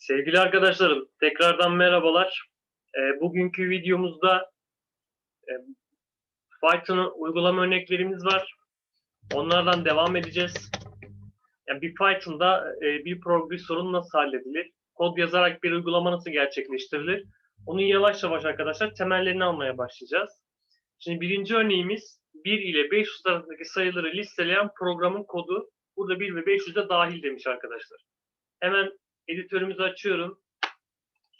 Sevgili arkadaşlarım, tekrardan merhabalar. E, bugünkü videomuzda e, Python'ın uygulama örneklerimiz var. Onlardan devam edeceğiz. Yani bir Python'da e, bir program sorun nasıl halledilir? Kod yazarak bir uygulama nasıl gerçekleştirilir? Onun yavaş yavaş arkadaşlar temellerini almaya başlayacağız. Şimdi birinci örneğimiz 1 ile 500 arasındaki sayıları listeleyen programın kodu. Burada 1 ve 500 de dahil demiş arkadaşlar. Hemen editörümüzü açıyorum.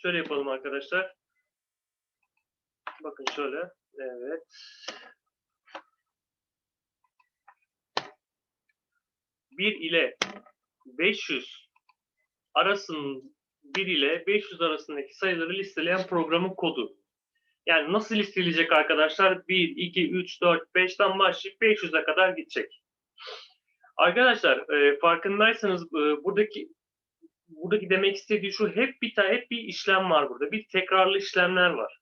Şöyle yapalım arkadaşlar. Bakın şöyle. Evet. Bir ile 500 arasının 1 ile 500 arasındaki sayıları listeleyen programın kodu. Yani nasıl listeleyecek arkadaşlar? 1, 2, 3, 4, 5'ten başlayıp 500'e kadar gidecek. Arkadaşlar e, farkındaysanız e, buradaki buradaki demek istediği şu hep bir tane hep bir işlem var burada. Bir tekrarlı işlemler var.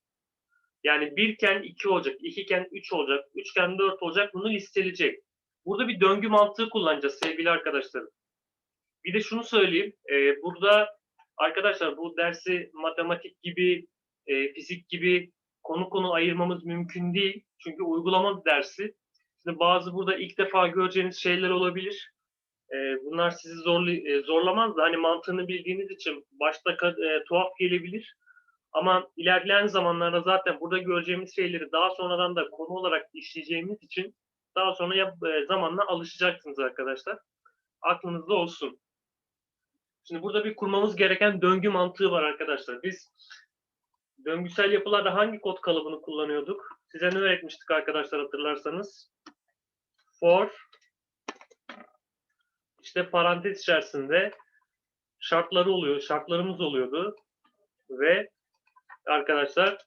Yani birken iki olacak, ikiken üç olacak, üçken dört olacak. Bunu listeleyecek. Burada bir döngü mantığı kullanacağız sevgili arkadaşlarım. Bir de şunu söyleyeyim. E, burada arkadaşlar bu dersi matematik gibi, e, fizik gibi konu konu ayırmamız mümkün değil. Çünkü uygulama dersi. Şimdi bazı burada ilk defa göreceğiniz şeyler olabilir. E, bunlar sizi zorlu, e, zorlamaz da hani mantığını bildiğiniz için başta e, tuhaf gelebilir. Ama ilerleyen zamanlarda zaten burada göreceğimiz şeyleri daha sonradan da konu olarak işleyeceğimiz için daha sonra ya, e, zamanla alışacaksınız arkadaşlar. Aklınızda olsun. Şimdi burada bir kurmamız gereken döngü mantığı var arkadaşlar. Biz döngüsel yapılarda hangi kod kalıbını kullanıyorduk? Size ne öğretmiştik arkadaşlar hatırlarsanız? For işte parantez içerisinde şartları oluyor, şartlarımız oluyordu ve arkadaşlar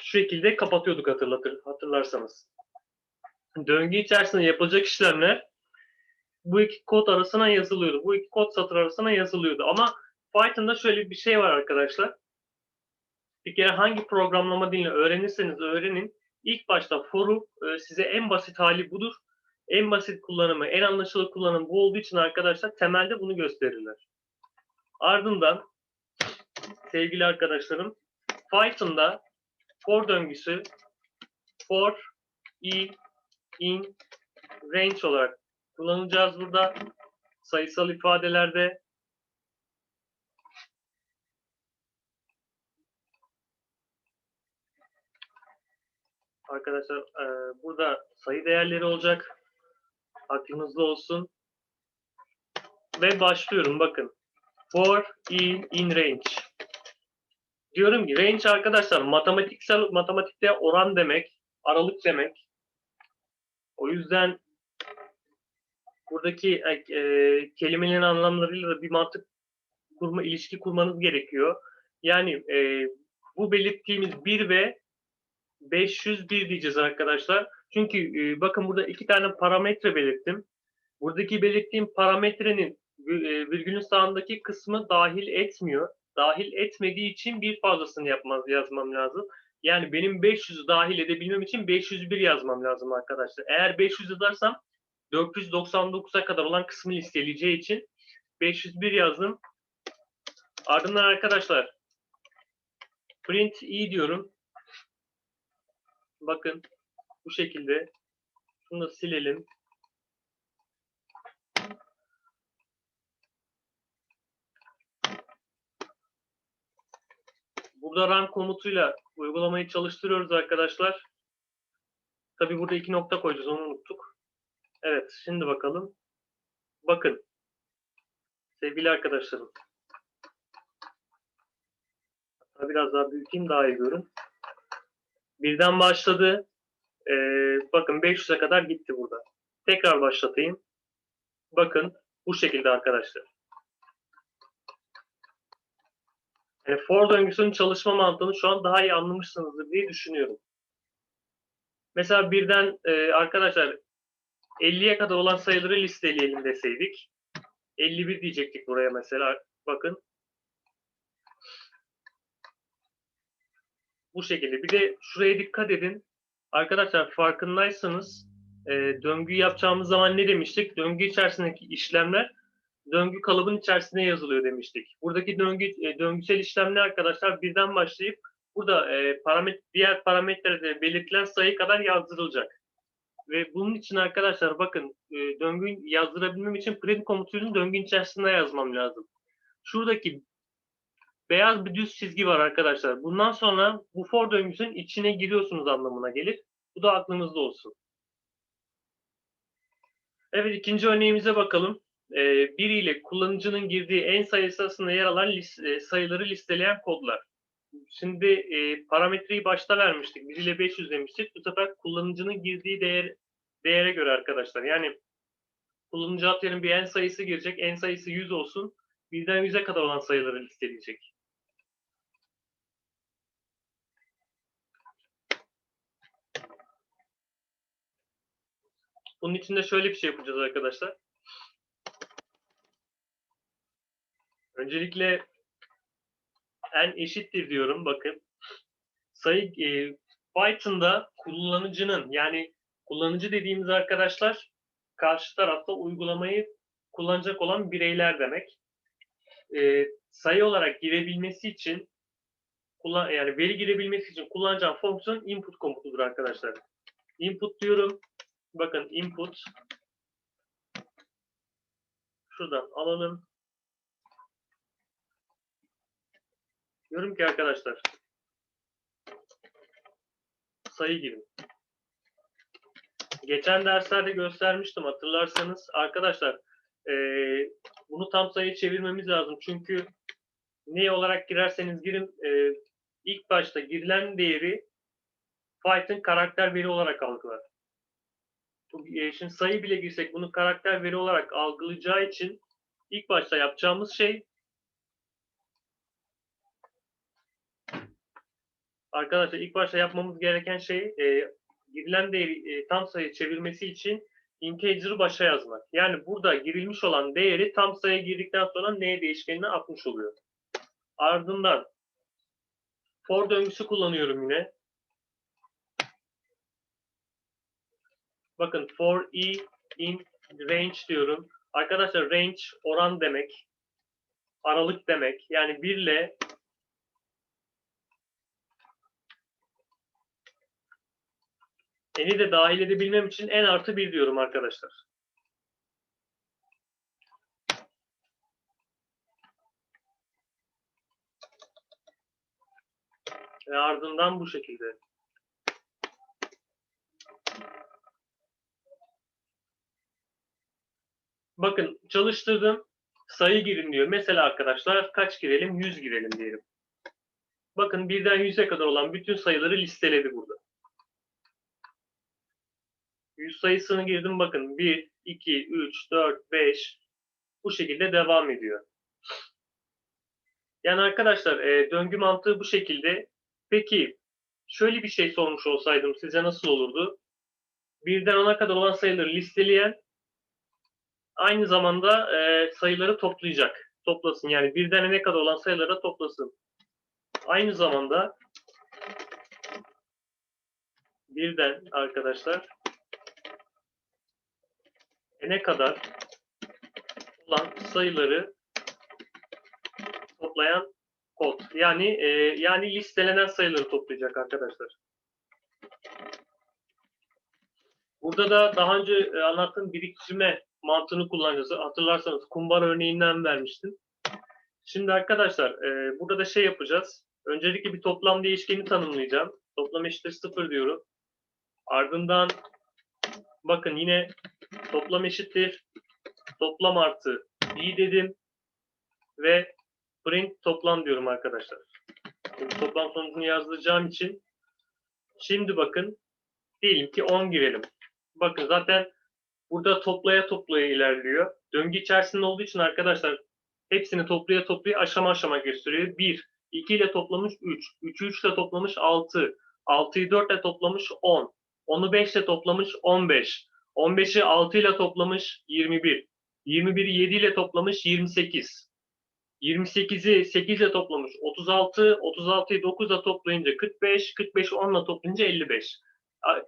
şu şekilde kapatıyorduk hatırlatır, hatırlarsanız. Döngü içerisinde yapılacak işlemler bu iki kod arasına yazılıyordu. Bu iki kod satır arasına yazılıyordu. Ama Python'da şöyle bir şey var arkadaşlar. Bir kere hangi programlama dilini öğrenirseniz öğrenin. İlk başta for'u e, size en basit hali budur. En basit kullanımı, en anlaşılır kullanım bu olduğu için arkadaşlar temelde bunu gösterirler. Ardından sevgili arkadaşlarım Python'da for döngüsü for i in range olarak kullanacağız burada. Sayısal ifadelerde Arkadaşlar burada sayı değerleri olacak. Aklınızda olsun. Ve başlıyorum bakın. For in in range. Diyorum ki range arkadaşlar matematiksel matematikte oran demek, aralık demek. O yüzden buradaki e, kelimelerin anlamlarıyla da bir mantık kurma, ilişki kurmanız gerekiyor. Yani e, bu belirttiğimiz 1 ve 501 diyeceğiz arkadaşlar. Çünkü e, bakın burada iki tane parametre belirttim. Buradaki belirttiğim parametrenin e, virgülün sağındaki kısmı dahil etmiyor. Dahil etmediği için bir fazlasını yapmaz, yazmam lazım. Yani benim 500'ü dahil edebilmem için 501 yazmam lazım arkadaşlar. Eğer 500 yazarsam 499'a kadar olan kısmı listeleyeceği için 501 yazdım. Ardından arkadaşlar print i diyorum. Bakın bu şekilde. Şunu da silelim. Burada run komutuyla uygulamayı çalıştırıyoruz arkadaşlar. Tabi burada iki nokta koyacağız onu unuttuk. Evet şimdi bakalım. Bakın sevgili arkadaşlarım. Biraz daha büyüteyim daha iyi görün. Birden başladı. Ee, bakın 500'e kadar gitti burada. Tekrar başlatayım. Bakın bu şekilde arkadaşlar. Yani for döngüsünün çalışma mantığını şu an daha iyi anlamışsınızdır diye düşünüyorum. Mesela birden e, arkadaşlar 50'ye kadar olan sayıları listeleyelim deseydik. 51 diyecektik buraya mesela. Bakın. Bu şekilde. Bir de şuraya dikkat edin. Arkadaşlar farkındaysanız e, döngü yapacağımız zaman ne demiştik? Döngü içerisindeki işlemler döngü kalıbın içerisine yazılıyor demiştik. Buradaki döngü e, döngüsel işlem ne arkadaşlar? Birden başlayıp burada e, paramet diğer parametrede belirtilen sayı kadar yazdırılacak. Ve bunun için arkadaşlar bakın e, döngü yazdırabilmem için print komutunu döngünün içerisinde yazmam lazım. Şuradaki beyaz bir düz çizgi var arkadaşlar. Bundan sonra bu for döngüsünün içine giriyorsunuz anlamına gelir. Bu da aklınızda olsun. Evet ikinci örneğimize bakalım. Ee, 1 ile kullanıcının girdiği en sayısı arasında yer alan lis- e, sayıları listeleyen kodlar. Şimdi e, parametreyi başta vermiştik. 1 ile 500 demiştik. Bu sefer kullanıcının girdiği değer, değere göre arkadaşlar. Yani kullanıcı atıyorum bir en sayısı girecek. En sayısı 100 olsun. Birden 100'e kadar olan sayıları listeleyecek. Bunun için de şöyle bir şey yapacağız arkadaşlar. Öncelikle en eşittir diyorum bakın. Sayı e, Python'da kullanıcının yani kullanıcı dediğimiz arkadaşlar karşı tarafta uygulamayı kullanacak olan bireyler demek. E, sayı olarak girebilmesi için kullan yani veri girebilmesi için kullanacağım fonksiyon input komutudur arkadaşlar. Input diyorum. Bakın input şuradan alalım. Diyorum ki arkadaşlar sayı girin. Geçen derslerde göstermiştim hatırlarsanız. Arkadaşlar eee, bunu tam sayı çevirmemiz lazım. Çünkü ne olarak girerseniz girin eee, ilk başta girilen değeri Python karakter veri olarak algılar. Şimdi sayı bile girsek bunu karakter veri olarak algılayacağı için ilk başta yapacağımız şey arkadaşlar ilk başta yapmamız gereken şey e, girilen değeri e, tam sayı çevirmesi için integer'ı başa yazmak. Yani burada girilmiş olan değeri tam sayıya girdikten sonra n değişkenine atmış oluyor. Ardından for döngüsü kullanıyorum yine. Bakın for i in range diyorum. Arkadaşlar range oran demek. Aralık demek. Yani 1 ile eni de dahil edebilmem için en artı 1 diyorum arkadaşlar. Ve ardından bu şekilde. Bakın çalıştırdım. Sayı girin diyor. Mesela arkadaşlar kaç girelim? 100 girelim diyelim. Bakın birden 100'e kadar olan bütün sayıları listeledi burada. 100 sayısını girdim bakın. 1, 2, 3, 4, 5 bu şekilde devam ediyor. Yani arkadaşlar e, döngü mantığı bu şekilde. Peki şöyle bir şey sormuş olsaydım size nasıl olurdu? Birden 10'a kadar olan sayıları listeleyen aynı zamanda e, sayıları toplayacak. Toplasın yani birden ne kadar olan sayıları toplasın. Aynı zamanda birden arkadaşlar ne kadar olan sayıları toplayan kod. Yani e, yani listelenen sayıları toplayacak arkadaşlar. Burada da daha önce e, anlattığım biriktirme mantığını kullanacağız. Hatırlarsanız kumbar örneğinden vermiştim. Şimdi arkadaşlar e, burada da şey yapacağız. Öncelikle bir toplam değişkeni tanımlayacağım. Toplam eşittir 0 diyorum. Ardından bakın yine toplam eşittir toplam artı i dedim ve print toplam diyorum arkadaşlar. Şimdi toplam sonucunu yazdıracağım için şimdi bakın diyelim ki 10 girelim. Bakın zaten burada toplaya toplaya ilerliyor. Döngü içerisinde olduğu için arkadaşlar hepsini toplaya toplaya aşama aşama gösteriyor. 1, 2 ile toplamış 3, 3'ü 3 ile toplamış 6, 6'yı 4 ile toplamış 10, 10'u 5 ile toplamış 15, 15'i 6 ile toplamış 21, 21'i 7 ile toplamış 28, 28'i 8 ile toplamış 36, 36'yı 9 ile toplayınca 45, 45'i 10 ile toplayınca 55.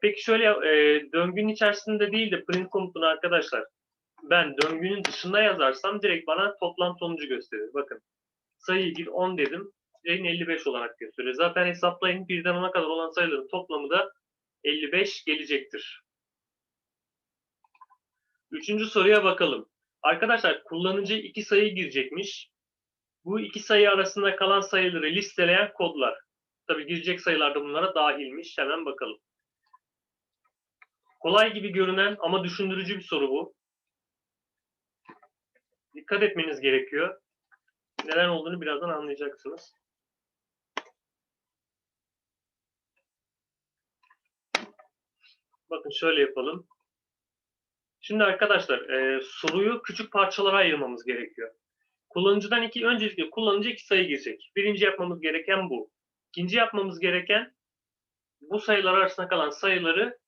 Peki şöyle e, döngünün içerisinde değil de print komutunu arkadaşlar ben döngünün dışında yazarsam direkt bana toplam sonucu gösterir. Bakın sayıyı bir 10 dedim. Direkt 55 olarak gösteriyor. Zaten hesaplayın birden 10'a kadar olan sayıların toplamı da 55 gelecektir. Üçüncü soruya bakalım. Arkadaşlar kullanıcı iki sayı girecekmiş. Bu iki sayı arasında kalan sayıları listeleyen kodlar. Tabi girecek sayılar da bunlara dahilmiş. Hemen bakalım. Kolay gibi görünen ama düşündürücü bir soru bu. Dikkat etmeniz gerekiyor. Neden olduğunu birazdan anlayacaksınız. Bakın şöyle yapalım. Şimdi arkadaşlar e, soruyu küçük parçalara ayırmamız gerekiyor. Kullanıcıdan iki, öncelikle kullanıcı iki sayı girecek. Birinci yapmamız gereken bu. İkinci yapmamız gereken bu sayılar arasında kalan sayıları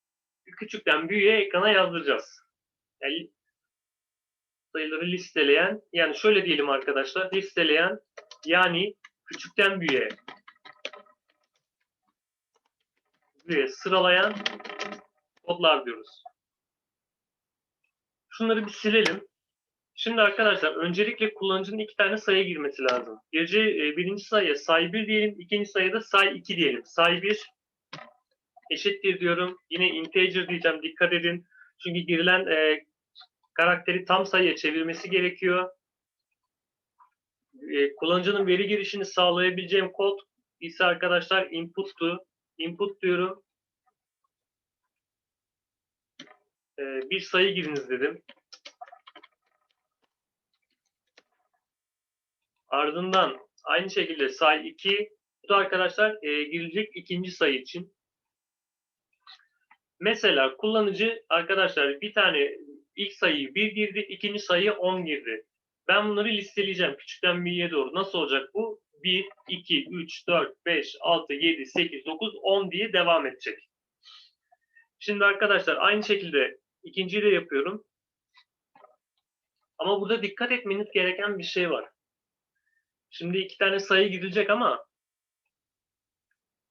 küçükten büyüğe ekrana yazdıracağız. Yani sayıları listeleyen, yani şöyle diyelim arkadaşlar, listeleyen yani küçükten büyüğe büyüğe sıralayan kodlar diyoruz. Şunları bir silelim. Şimdi arkadaşlar öncelikle kullanıcının iki tane sayı girmesi lazım. Gece e, birinci sayıya say 1 diyelim, ikinci sayıda say 2 diyelim. Say 1 eşittir diyorum. Yine integer diyeceğim. Dikkat edin. Çünkü girilen e, karakteri tam sayıya çevirmesi gerekiyor. E, kullanıcının veri girişini sağlayabileceğim kod ise arkadaşlar input'tu. Input diyorum. E, bir sayı giriniz dedim. Ardından aynı şekilde say 2. Bu da arkadaşlar e, girilecek ikinci sayı için. Mesela kullanıcı arkadaşlar bir tane ilk sayıyı 1 girdi, ikinci sayı 10 girdi. Ben bunları listeleyeceğim küçükten büyüğe doğru. Nasıl olacak bu? 1, 2, 3, 4, 5, 6, 7, 8, 9, 10 diye devam edecek. Şimdi arkadaşlar aynı şekilde ikinciyi de yapıyorum. Ama burada dikkat etmeniz gereken bir şey var. Şimdi iki tane sayı girilecek ama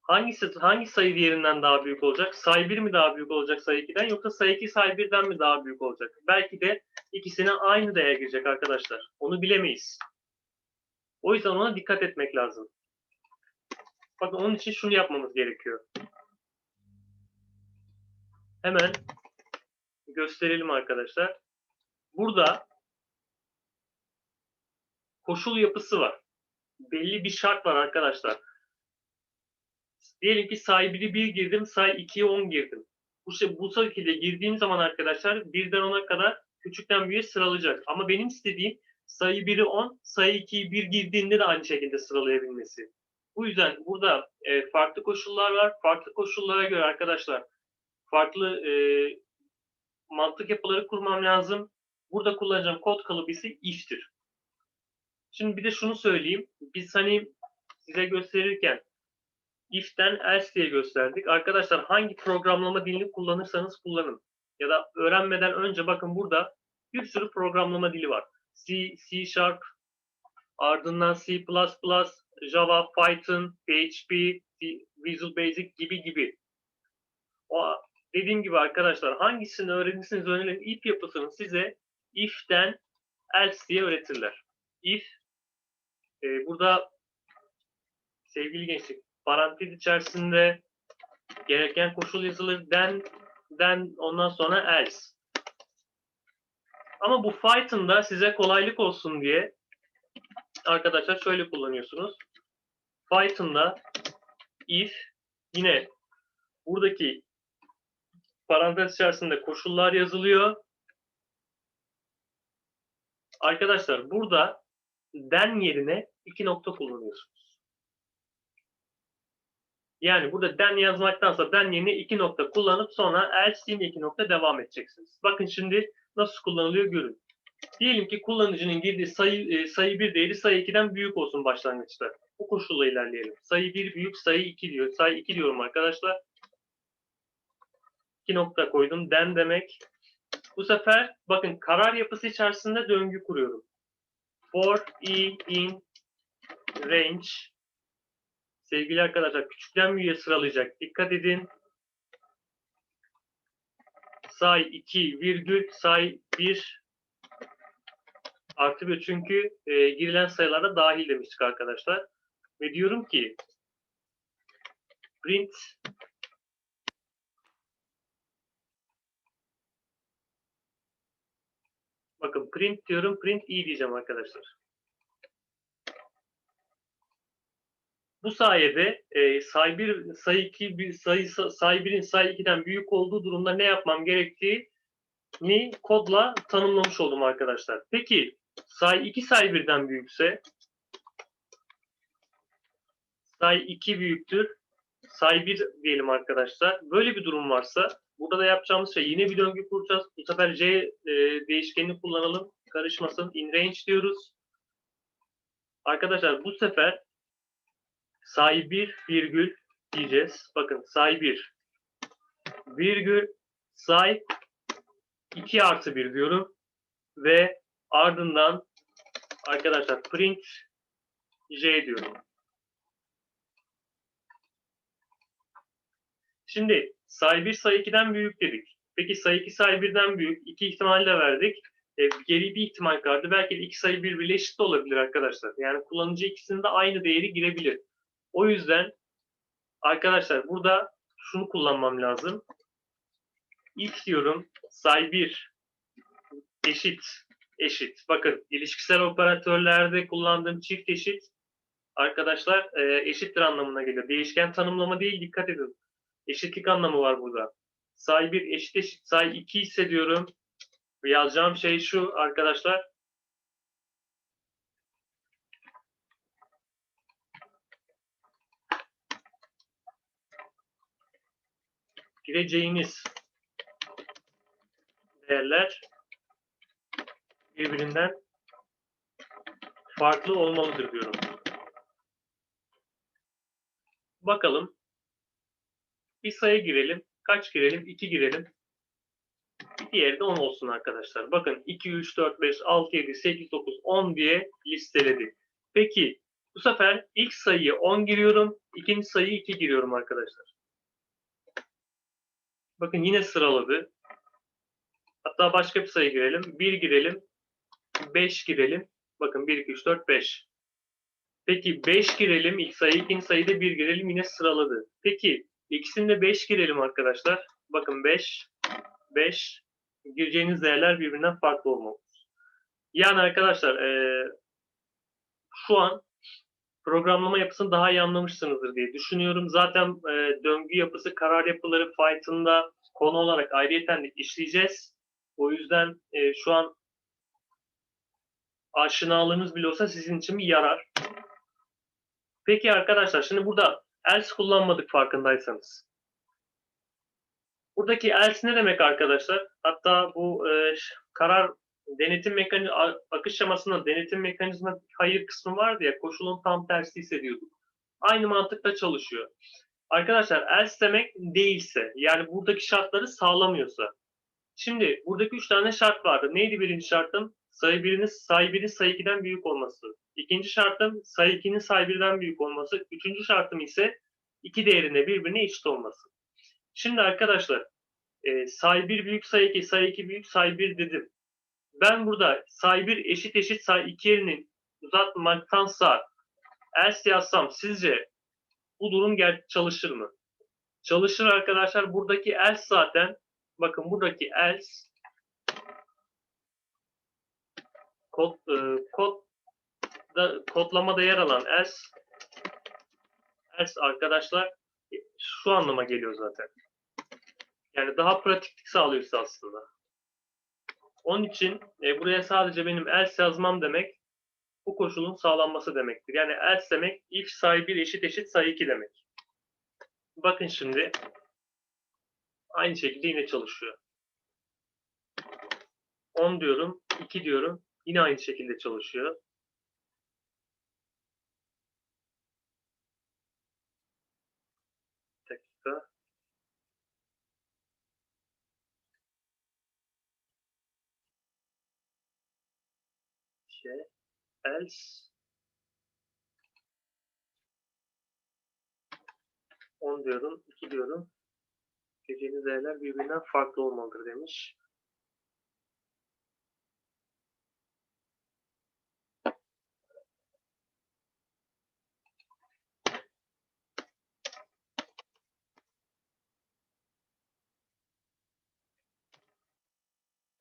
hangisi hangi sayı diğerinden daha büyük olacak? Sayı 1 mi daha büyük olacak sayı 2'den yoksa sayı 2 sayı 1'den mi daha büyük olacak? Belki de ikisine aynı değer girecek arkadaşlar. Onu bilemeyiz. O yüzden ona dikkat etmek lazım. Bakın onun için şunu yapmamız gerekiyor. Hemen gösterelim arkadaşlar. Burada koşul yapısı var. Belli bir şart var arkadaşlar. Diyelim ki say 1'i 1 girdim, say 2'ye 10 girdim. Bu, şey, bu şekilde girdiğim zaman arkadaşlar 1'den 10'a kadar küçükten büyüğe sıralayacak. Ama benim istediğim sayı 1'i 10, sayı 2'yi 1 girdiğinde de aynı şekilde sıralayabilmesi. Bu yüzden burada e, farklı koşullar var. Farklı koşullara göre arkadaşlar farklı e, mantık yapıları kurmam lazım. Burada kullanacağım kod kalıbı ise if'tir. Şimdi bir de şunu söyleyeyim. Biz hani size gösterirken if'ten else diye gösterdik. Arkadaşlar hangi programlama dilini kullanırsanız kullanın. Ya da öğrenmeden önce bakın burada bir sürü programlama dili var. C, C Sharp, ardından C++, Java, Python, PHP, Visual Basic gibi gibi. O dediğim gibi arkadaşlar hangisini öğrenirseniz öğrenin if yapısını size if'ten else diye öğretirler. If e, burada sevgili gençlik parantez içerisinde gereken koşul yazılır den den ondan sonra else. Ama bu Python'da size kolaylık olsun diye arkadaşlar şöyle kullanıyorsunuz. Python'da if yine buradaki parantez içerisinde koşullar yazılıyor. Arkadaşlar burada den yerine iki nokta kullanıyorsunuz. Yani burada den yazmaktansa den yerine iki nokta kullanıp sonra else yine iki nokta devam edeceksiniz. Bakın şimdi nasıl kullanılıyor görün. Diyelim ki kullanıcının girdiği sayı e, sayı 1 değeri sayı 2'den büyük olsun başlangıçta. Bu koşulla ilerleyelim. Sayı 1 büyük, sayı 2 diyor. Sayı 2 diyorum arkadaşlar. 2 nokta koydum. Den demek. Bu sefer bakın karar yapısı içerisinde döngü kuruyorum. For i in range sevgili arkadaşlar küçükten büyüğe sıralayacak. Dikkat edin. Say 2 virgül say 1 Artı 1 çünkü e, girilen sayılara dahil demiştik arkadaşlar. Ve diyorum ki print bakın print diyorum print i diyeceğim arkadaşlar. Bu sayede e, say 1 sayı 2 bir sayı say 1'in say 2'den büyük olduğu durumda ne yapmam gerektiğini kodla tanımlamış oldum arkadaşlar. Peki say 2 say 1'den büyükse say 2 büyüktür say 1 diyelim arkadaşlar. Böyle bir durum varsa burada da yapacağımız şey yine bir döngü kuracağız. Bu sefer c e, değişkenini kullanalım. Karışmasın. In range diyoruz. Arkadaşlar bu sefer say 1 virgül diyeceğiz. Bakın say 1 virgül say 2 artı 1 diyorum. Ve ardından arkadaşlar print j diyorum. Şimdi say 1 say 2'den büyük dedik. Peki say 2 say 1'den büyük. iki ihtimal de verdik. E, geri bir ihtimal kaldı. Belki de iki sayı birbiriyle eşit de olabilir arkadaşlar. Yani kullanıcı ikisinde aynı değeri girebilir. O yüzden arkadaşlar burada şunu kullanmam lazım. If diyorum say 1 eşit eşit. Bakın ilişkisel operatörlerde kullandığım çift eşit arkadaşlar e, eşittir anlamına geliyor. Değişken tanımlama değil dikkat edin. Eşitlik anlamı var burada. Say 1 eşit eşit say 2 hissediyorum. Yazacağım şey şu arkadaşlar. Gireceğiniz değerler birbirinden farklı olmalıdır diyorum. Bakalım. Bir sayı girelim. Kaç girelim? 2 girelim. Diğeri de 10 olsun arkadaşlar. Bakın 2, 3, 4, 5, 6, 7, 8, 9, 10 diye listeledi. Peki bu sefer ilk sayıyı 10 giriyorum. ikinci sayıyı 2 giriyorum arkadaşlar. Bakın yine sıraladı. Hatta başka bir sayı girelim. 1 girelim. 5 girelim. Bakın 1, 2, 3, 4, 5. Peki 5 girelim. İlk sayı, ikinci sayıda 1 girelim. Yine sıraladı. Peki ikisinde 5 girelim arkadaşlar. Bakın 5, 5. Gireceğiniz değerler birbirinden farklı olmalı. Yani arkadaşlar ee, şu an programlama yapısını daha iyi anlamışsınızdır diye düşünüyorum. Zaten e, döngü yapısı, karar yapıları Python'da konu olarak ayrıyeten işleyeceğiz. O yüzden e, şu an aşinalığınız bile olsa sizin için bir yarar. Peki arkadaşlar şimdi burada else kullanmadık farkındaysanız. Buradaki else ne demek arkadaşlar? Hatta bu e, karar denetim mekanizması akış şemasında denetim mekanizma hayır kısmı vardı ya koşulun tam tersi hissediyorduk. Aynı mantıkla çalışıyor. Arkadaşlar else demek değilse yani buradaki şartları sağlamıyorsa. Şimdi buradaki üç tane şart vardı. Neydi birinci şartım? Sayı birinin sayı birin sayı 2'den büyük olması. İkinci şartım sayı 2'nin sayı 1'den büyük olması. Üçüncü şartım ise iki değerinde birbirine eşit olması. Şimdi arkadaşlar e, sayı 1 büyük sayı 2, sayı 2 büyük sayı 1 dedim ben burada say 1 eşit eşit say 2 yerinin uzatmaktansa else yazsam sizce bu durum çalışır mı? Çalışır arkadaşlar. Buradaki else zaten bakın buradaki else kod, e, kod da, kodlamada yer alan else else arkadaşlar şu anlama geliyor zaten. Yani daha pratiklik sağlıyor aslında. Onun için e, buraya sadece benim else yazmam demek bu koşulun sağlanması demektir. Yani else demek if sayı 1 eşit eşit sayı 2 demek. Bakın şimdi aynı şekilde yine çalışıyor. 10 diyorum, 2 diyorum. Yine aynı şekilde çalışıyor. işte else 10 diyorum, 2 diyorum. Gireceğiniz değerler birbirinden farklı olmalıdır demiş.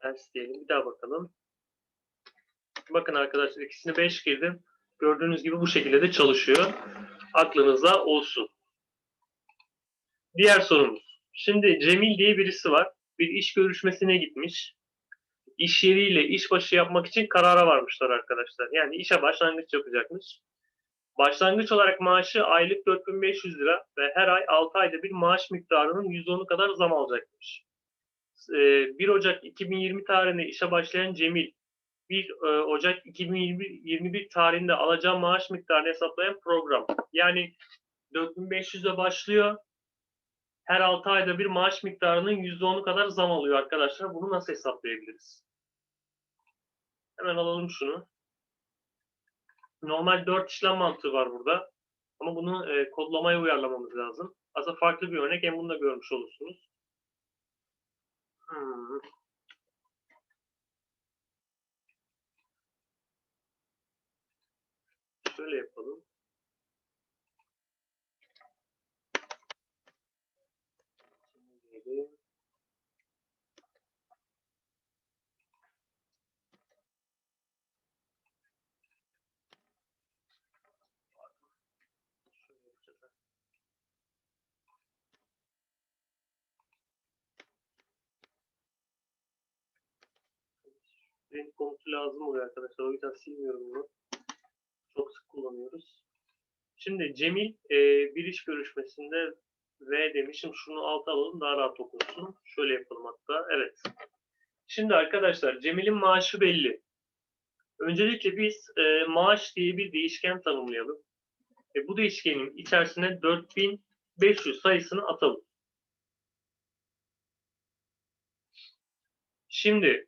Else diyelim. Bir daha bakalım. Bakın arkadaşlar ikisini 5 girdim. Gördüğünüz gibi bu şekilde de çalışıyor. Aklınızda olsun. Diğer sorumuz. Şimdi Cemil diye birisi var. Bir iş görüşmesine gitmiş. İş yeriyle işbaşı yapmak için karara varmışlar arkadaşlar. Yani işe başlangıç yapacakmış. Başlangıç olarak maaşı aylık 4500 lira ve her ay 6 ayda bir maaş miktarının %10'u kadar zam alacakmış. Ee, 1 Ocak 2020 tarihinde işe başlayan Cemil 1 e, Ocak 2021 tarihinde alacağı maaş miktarını hesaplayan program. Yani 4500'e başlıyor. Her 6 ayda bir maaş miktarının %10'u kadar zam alıyor arkadaşlar. Bunu nasıl hesaplayabiliriz? Hemen alalım şunu. Normal 4 işlem mantığı var burada. Ama bunu e, kodlamaya uyarlamamız lazım. Aslında farklı bir örnek. Hem bunu da görmüş olursunuz. Hmm. Şöyle yapalım. Şimdi. Renk komutu lazım oluyor arkadaşlar. O yüzden silmiyorum bunu. Çok sık kullanıyoruz. Şimdi Cemil e, bir iş görüşmesinde V demişim. Şunu alta alalım daha rahat okunsun. Şöyle yapalım hatta. Evet. Şimdi arkadaşlar Cemil'in maaşı belli. Öncelikle biz e, maaş diye bir değişken tanımlayalım. E, bu değişkenin içerisine 4500 sayısını atalım. Şimdi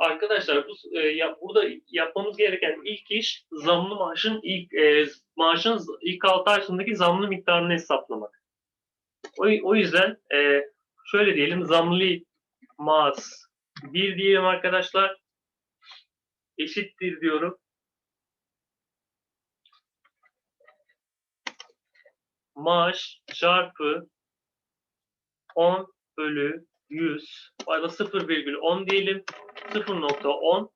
Arkadaşlar bu e, ya, burada yapmamız gereken ilk iş zamlı maaşın ilk e, maaşın ilk 6 ay sonundaki zamlı miktarını hesaplamak. O, o yüzden e, şöyle diyelim zamlı maaş 1 diyelim arkadaşlar eşittir diyorum. Maaş çarpı 10 bölü 100 ya da 0,10 diyelim. 0.10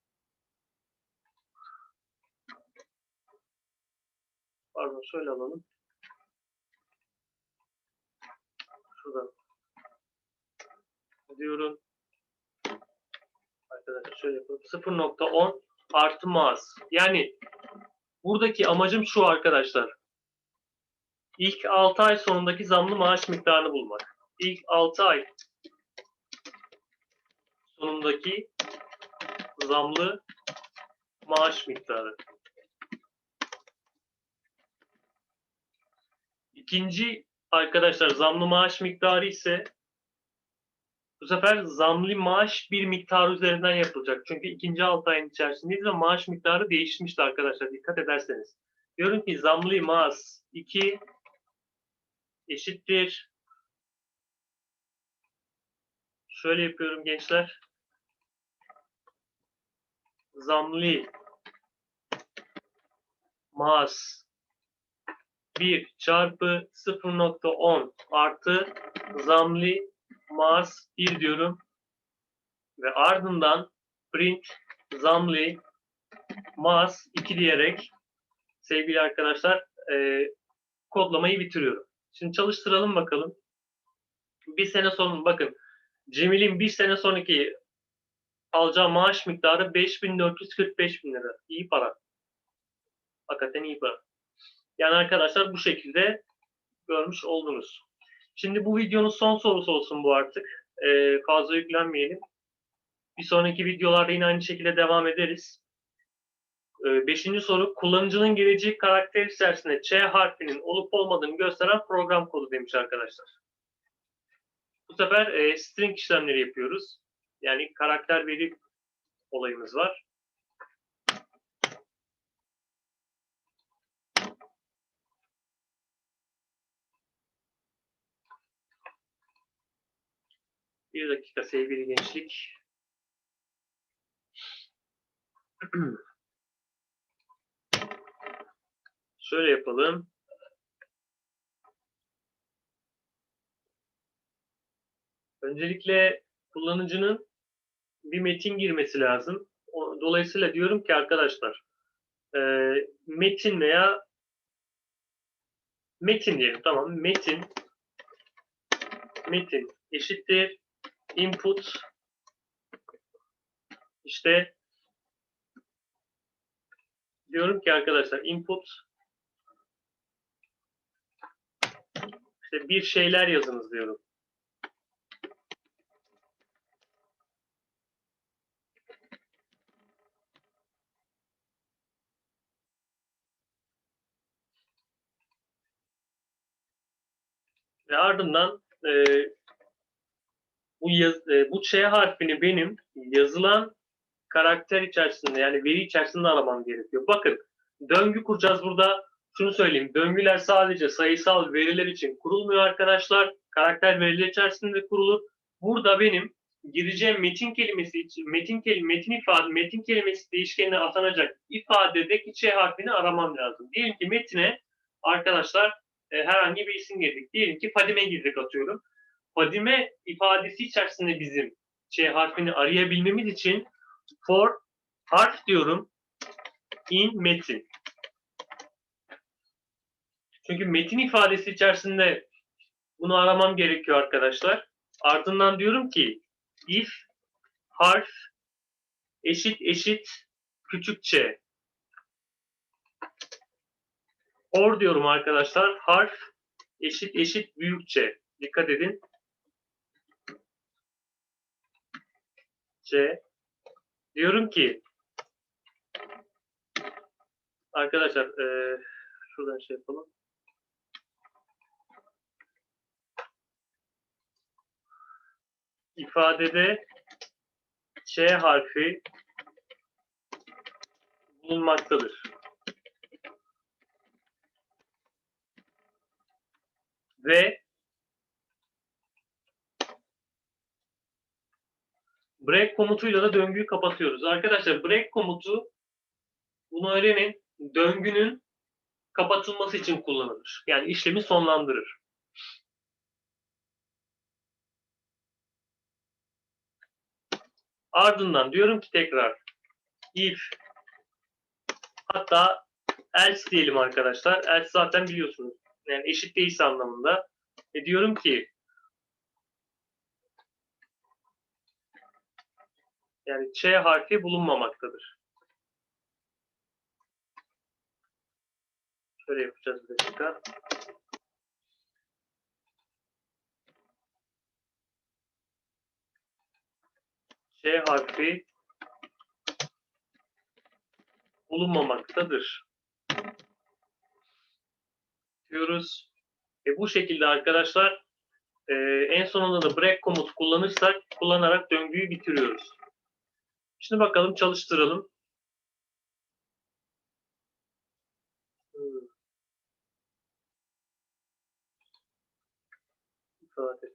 Pardon şöyle alalım. Şuradan diyorum. Arkadaşlar şöyle yapalım. 0.10 artı. Yani buradaki amacım şu arkadaşlar. İlk 6 ay sonundaki zamlı maaş miktarını bulmak. İlk 6 ay sonundaki zamlı maaş miktarı. İkinci arkadaşlar zamlı maaş miktarı ise bu sefer zamlı maaş bir miktar üzerinden yapılacak. Çünkü ikinci 6 ayın içerisindeyiz ve maaş miktarı değişmişti arkadaşlar dikkat ederseniz. Diyorum ki zamlı maaş 2 eşittir. Şöyle yapıyorum gençler zamlı maaş 1 çarpı 0.10 artı zamlı maaş 1 diyorum. Ve ardından print zamlı maaş 2 diyerek sevgili arkadaşlar e, kodlamayı bitiriyorum. Şimdi çalıştıralım bakalım. Bir sene sonra bakın Cemil'in bir sene sonraki alacağı maaş miktarı 5445 bin lira. İyi para. Hakikaten iyi para. Yani arkadaşlar bu şekilde görmüş oldunuz. Şimdi bu videonun son sorusu olsun bu artık. Ee, fazla yüklenmeyelim. Bir sonraki videolarda yine aynı şekilde devam ederiz. Ee, beşinci soru. Kullanıcının gireceği karakter içerisinde Ç harfinin olup olmadığını gösteren program kodu demiş arkadaşlar. Bu sefer e, string işlemleri yapıyoruz. Yani karakter veri olayımız var. Bir dakika sevgili gençlik. Şöyle yapalım. Öncelikle kullanıcının bir metin girmesi lazım. Dolayısıyla diyorum ki arkadaşlar e, metin veya metin diyelim tamam metin metin eşittir input işte diyorum ki arkadaşlar input işte bir şeyler yazınız diyorum. Ve ardından e, bu yaz, e, bu Ç harfini benim yazılan karakter içerisinde yani veri içerisinde aramam gerekiyor. Bakın döngü kuracağız burada. Şunu söyleyeyim. Döngüler sadece sayısal veriler için kurulmuyor arkadaşlar. Karakter veriler içerisinde kurulur. Burada benim gireceğim metin kelimesi için metin kelime metin ifade metin kelimesi değişkenine atanacak ifadedeki Ç harfini aramam lazım. Diyelim ki metine arkadaşlar e, herhangi bir isim girdik. Diyelim ki Fadime girdik atıyorum. Fadime ifadesi içerisinde bizim Ç harfini arayabilmemiz için for harf diyorum in metin. Çünkü metin ifadesi içerisinde bunu aramam gerekiyor arkadaşlar. Ardından diyorum ki if harf eşit eşit küçük ç. Or diyorum arkadaşlar. Harf eşit eşit büyük ç. Dikkat edin. C. Diyorum ki arkadaşlar eee şuradan şey yapalım. ifadede Ç harfi bulunmaktadır. Ve break komutuyla da döngüyü kapatıyoruz. Arkadaşlar break komutu bunu öğrenin. Döngünün kapatılması için kullanılır. Yani işlemi sonlandırır. Ardından diyorum ki tekrar if hatta else diyelim arkadaşlar. Else zaten biliyorsunuz. Yani eşit değilse anlamında. E diyorum ki yani Ç harfi bulunmamaktadır. Şöyle yapacağız bir dakika. Ç harfi bulunmamaktadır. Diyoruz. E bu şekilde arkadaşlar e, en sonunda da break komut kullanırsak kullanarak döngüyü bitiriyoruz. Şimdi bakalım çalıştıralım.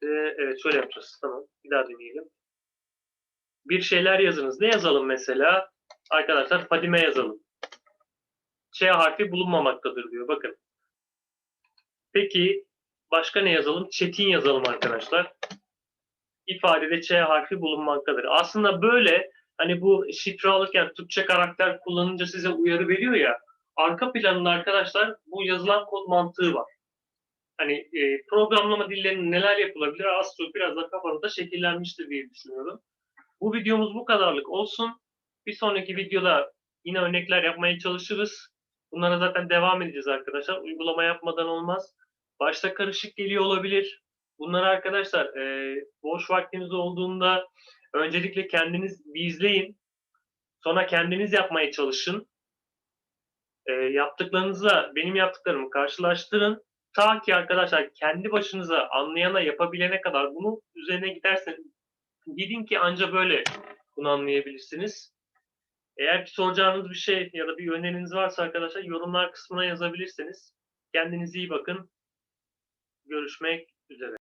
Evet şöyle yapacağız. Tamam. Bir daha deneyelim. Bir şeyler yazınız. Ne yazalım mesela? Arkadaşlar Fadime yazalım. Ç harfi bulunmamaktadır diyor. Bakın. Peki başka ne yazalım? Çetin yazalım arkadaşlar. İfadede Ç harfi bulunmaktadır. Aslında böyle hani bu şifre alırken Türkçe karakter kullanınca size uyarı veriyor ya. Arka planında arkadaşlar bu yazılan kod mantığı var. Hani e, programlama dillerinin neler yapılabilir az çok biraz da kafanızda şekillenmiştir diye düşünüyorum. Bu videomuz bu kadarlık olsun. Bir sonraki videoda yine örnekler yapmaya çalışırız. Bunlara zaten devam edeceğiz arkadaşlar. Uygulama yapmadan olmaz. Başta karışık geliyor olabilir. Bunları arkadaşlar e, boş vaktiniz olduğunda öncelikle kendiniz bir izleyin. Sonra kendiniz yapmaya çalışın. E, yaptıklarınızla benim yaptıklarımı karşılaştırın. Ta ki arkadaşlar kendi başınıza anlayana yapabilene kadar bunu üzerine giderseniz gidin ki anca böyle bunu anlayabilirsiniz. Eğer ki soracağınız bir şey ya da bir öneriniz varsa arkadaşlar yorumlar kısmına yazabilirsiniz. Kendinize iyi bakın. Görüşmek üzere.